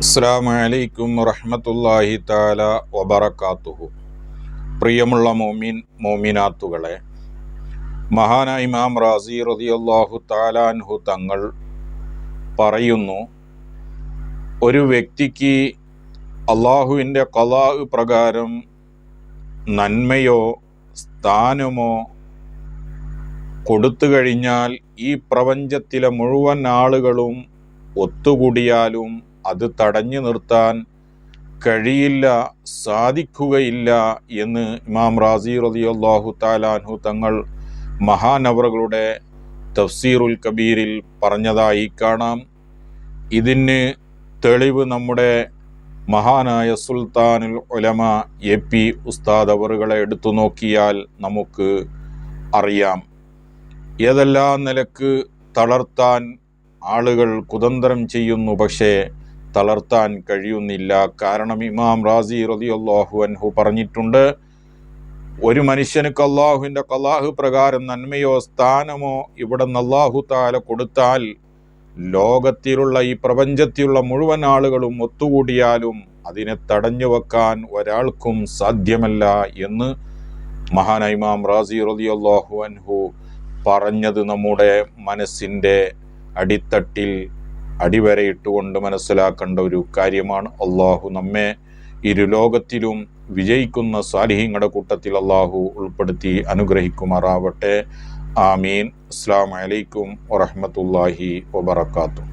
അസ്സാം വലൈക്കും വറഹമത്തല്ലാഹി താല വബറക്കാത്തുഹു പ്രിയമുള്ള മോമിൻ മോമിനാത്തുകളെ മഹാനായ ഇമാം റാസി റതിയല്ലാഹു താലാൻഹു തങ്ങൾ പറയുന്നു ഒരു വ്യക്തിക്ക് അള്ളാഹുവിന്റെ കലാ പ്രകാരം നന്മയോ സ്ഥാനമോ കൊടുത്തു കഴിഞ്ഞാൽ ഈ പ്രപഞ്ചത്തിലെ മുഴുവൻ ആളുകളും ഒത്തുകൂടിയാലും അത് തടഞ്ഞു നിർത്താൻ കഴിയില്ല സാധിക്കുകയില്ല എന്ന് ഇമാം റാസി റളിയല്ലാഹു താലാൻഹു തങ്ങൾ മഹാനവറുകളുടെ തഫ്സീറുൽ കബീരിൽ പറഞ്ഞതായി കാണാം. ഇതിന് തെളിവ് നമ്മുടെ മഹാനായ സുൽത്താനുൽ ഒലമ എ പി ഉസ്താദ് അവറുകളെ എടുത്തു നോക്കിയാൽ നമുക്ക് അറിയാം. ഏതെല്ലാം നിലയ്ക്ക് തളർത്താൻ ആളുകൾ കുതന്ത്രം ചെയ്യുന്നു പക്ഷേ തളർത്താൻ കഴിയുന്നില്ല. കാരണം ഇമാം റാസി റളിയല്ലാഹു അൻഹു പറഞ്ഞിട്ടുണ്ട് ഒരു മനുഷ്യനുക്ക് അള്ളാഹുവിന്റെ കലാഹു പ്രകാരം നന്മയോ സ്ഥാനമോ ഇവിടെ അള്ളാഹു താല കൊടുത്താൽ ലോകത്തിലുള്ള ഈ പ്രപഞ്ചത്തിലുള്ള മുഴുവൻ ആളുകളും ഒത്തുകൂടിയാലും അതിനെ തടഞ്ഞു വെക്കാൻ ഒരാൾക്കും സാധ്യമല്ല എന്ന് മഹാനൈമാം റാസി റളിയല്ലാഹു അൻഹു പറഞ്ഞത് നമ്മുടെ മനസ്സിന്റെ അടിത്തട്ടിൽ അടിവരയിട്ടുകൊണ്ട് മനസ്സിലാക്കേണ്ട ഒരു കാര്യമാണ് അള്ളാഹു നമ്മെ ഇരുലോകത്തിലും വിജയിക്കുന്ന സാലിഹിങ്ങളുടെ കൂട്ടത്തിൽ അള്ളാഹു ഉൾപ്പെടുത്തി അനുഗ്രഹിക്കുമാറാവട്ടെ. ആമീൻ. അസ്സാം വലൈക്കും വറഹമത്തല്ലാഹി വബർക്കാത്തു